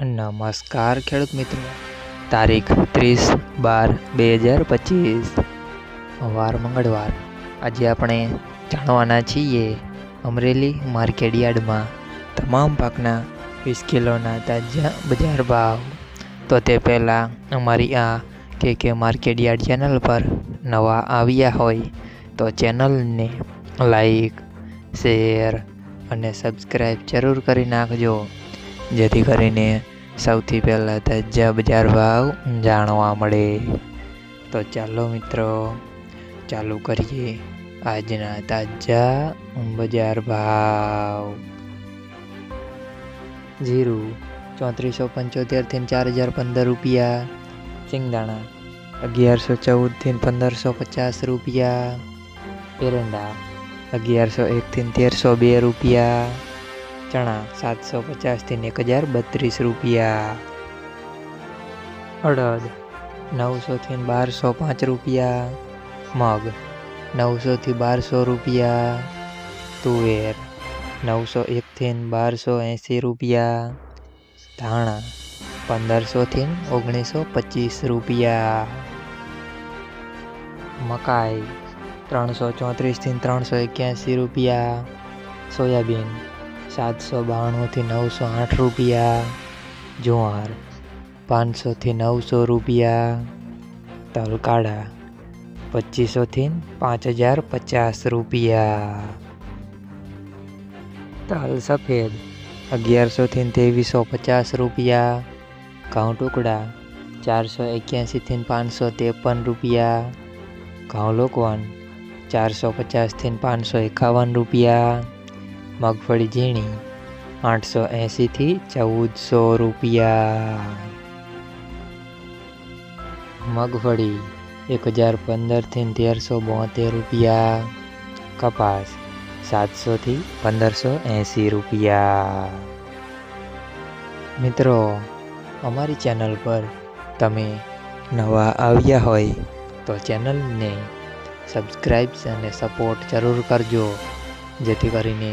નમસ્કાર ખેડૂત મિત્રો. તારીખ ત્રીસ બાર બે હજાર પચીસ. વાર મંગળવાર. આજે આપણે જાણવાના છીએ અમરેલી માર્કેટયાર્ડમાં તમામ પાકના વીસ કિલોના તાજા બજાર ભાવ. તો તે પહેલાં અમારી આ કે કે માર્કેટયાર્ડ ચેનલ પર નવા આવ્યા હોય તો ચેનલને લાઈક, શેર અને સબસ્ક્રાઈબ જરૂર કરી નાખજો. જેથી કરીને સૌથી પહેલાં તાજા બજાર ભાવ જાણવા મળે. તો ચાલો મિત્રો, ચાલુ કરીએ આજના તાજા બજાર ભાવ. જીરું ચોત્રીસો પંચોતેરથી ચાર હજાર પંદર રૂપિયા. સિંગદાણા અગિયારસો ચૌદથી પંદરસો પચાસ રૂપિયા. એરંડા અગિયારસો એકથી તેરસો બે રૂપિયા. ચણા સાતસો પચાસથી એક હજાર બત્રીસ રૂપિયા. અડદ નવસોથી બારસો પાંચ રૂપિયા. મગ નવસોથી બારસો રૂપિયા. તુવેર નવસો એકથી બારસો એંસી રૂપિયા. ધાણા પંદરસોથી ઓગણીસો પચીસ રૂપિયા. મકાઈ ત્રણસો ચોત્રીસથી ત્રણસો એક્યાસી રૂપિયા. સોયાબીન સાતસો બાણુંથી નવસો આઠ રૂપિયા જુવાર પાંચસોથી નવસો રૂપિયા તલ કાળા પચીસોથી પાંચ હજાર પચાસ રૂપિયા તલ સફેદ અગિયારસોથી ત્રેવીસો પચાસ રૂપિયા ઘઉં ટુકડા ચારસો એક્યાસીથી પાંચસો ત્રેપન રૂપિયા ઘઉં લોકવન ચારસો પચાસથી પાંચસો એકાવન રૂપિયા મગફળી ઝીણી, આઠસો એંશીથી ચૌદસો રૂપિયા. મગફળી એક હજાર પંદરથી તેરસો બોતેર રૂપિયા. કપાસ સાતસોથી પંદરસો એંશી રૂપિયા. મિત્રો, અમારી ચેનલ પર તમે નવા આવ્યા હોય તો ચેનલને સબસ્ક્રાઈબ્સ અને સપોર્ટ જરૂર કરજો, જેથી કરીને